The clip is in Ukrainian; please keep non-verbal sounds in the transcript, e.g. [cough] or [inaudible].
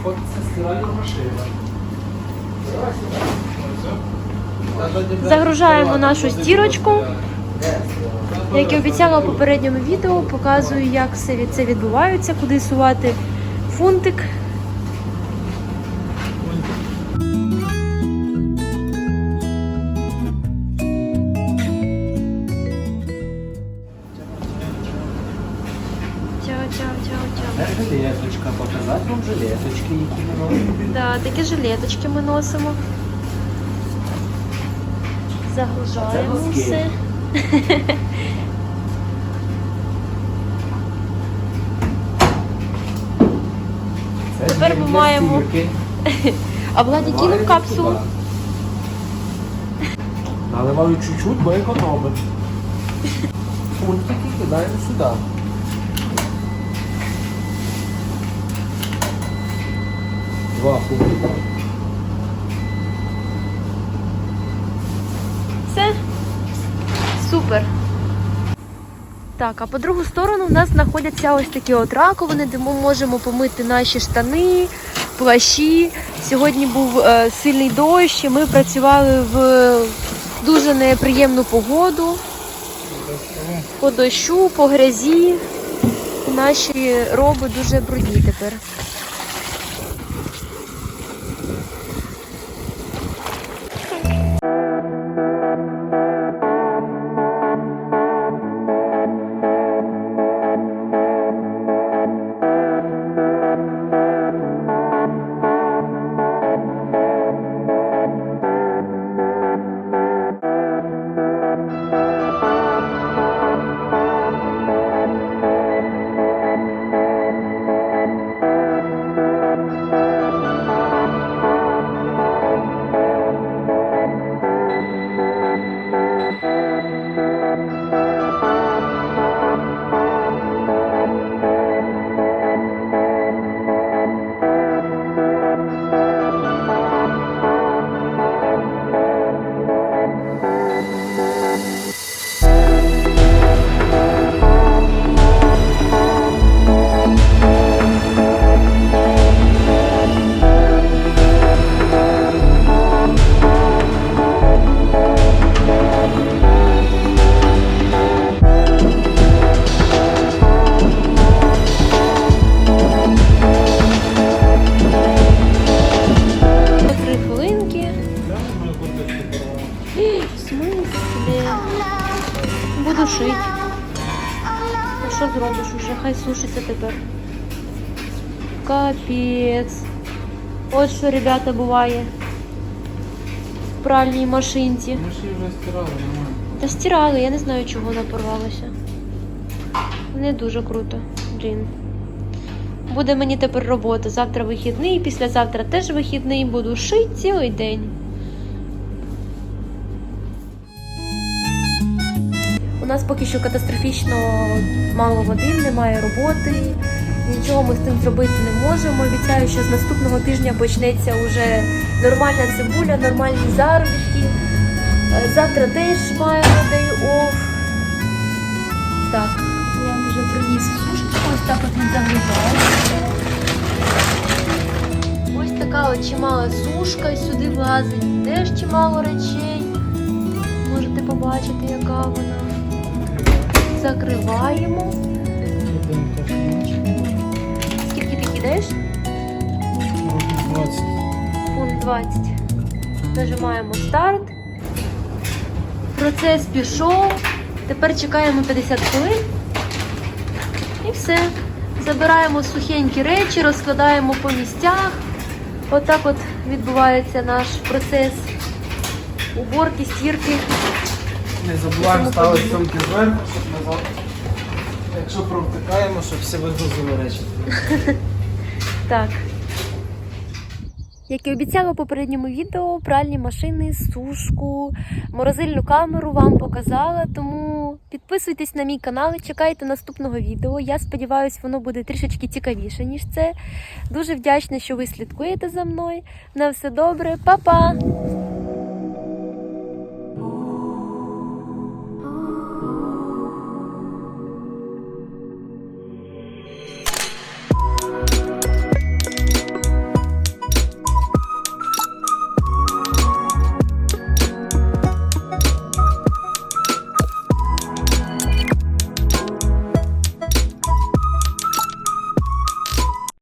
знаходиться стиральна машина. Загружаємо нашу стірочку. Як і обіцяла в попередньому відео, показую, як все це відбувається, куди сувати фунтик. Жилеточка, показати вам жилеточки, які ми робимо. Да, такі жилеточки ми носимо. Загружаємо Це носки. все. Це [laughs] Тепер ми для маємо стірки. А [laughs] Владі кинув капсулу. Наливаю чуть-чуть, бо економить. [laughs] Фунтики кидаємо сюди. Два фунтика. Все. Супер. Так, а по другу сторону в нас знаходяться ось такі от раковини, де ми можемо помити наші штани, плащі. Сьогодні був е, сильний дощ, і ми працювали в дуже неприємну погоду. По дощу, по грязі. Наші роби дуже брудні тепер. Буду шити. А що зробиш уже? Хай сушиться тепер. Капець. От що, ребята, буває. В пральній машинці. Ми її вже стирали, нормально. Та стирали, я не знаю, чого вона порвалася. Не дуже круто, блін. Буде мені тепер робота. Завтра вихідний, післязавтра теж вихідний, буду шити цілий день. Нас поки що катастрофічно мало води, немає роботи. Нічого ми з цим зробити не можемо. Обіцяю, що з наступного тижня почнеться вже нормальна цибуля, нормальні заробітки. Е, Завтра теж маємо day off. Так, я вже приніс сушечку, ось так от він загружає. Ось така от чимала сушка, сюди влазить теж чимало речей. Можете побачити, яка вона. Закриваємо. Скільки ти кидаєш? 20. Фунт 20. Нажимаємо старт. Процес пішов. Тепер чекаємо 50 хвилин. І все. Забираємо сухенькі речі, розкладаємо по місцях. Отак от відбувається наш процес уборки, стірки. Не забуваємо ставити сумки зверху, щоб назад. Якщо провтикаємо, щоб всі вигрузили речі. Так. Як і обіцяла в попередньому відео, пральні машини, сушку, морозильну камеру вам показала. Тому підписуйтесь на мій канал і чекайте наступного відео. Я сподіваюся, воно буде трішечки цікавіше, ніж це. Дуже вдячна, що ви слідкуєте за мною. На все добре, Па-па!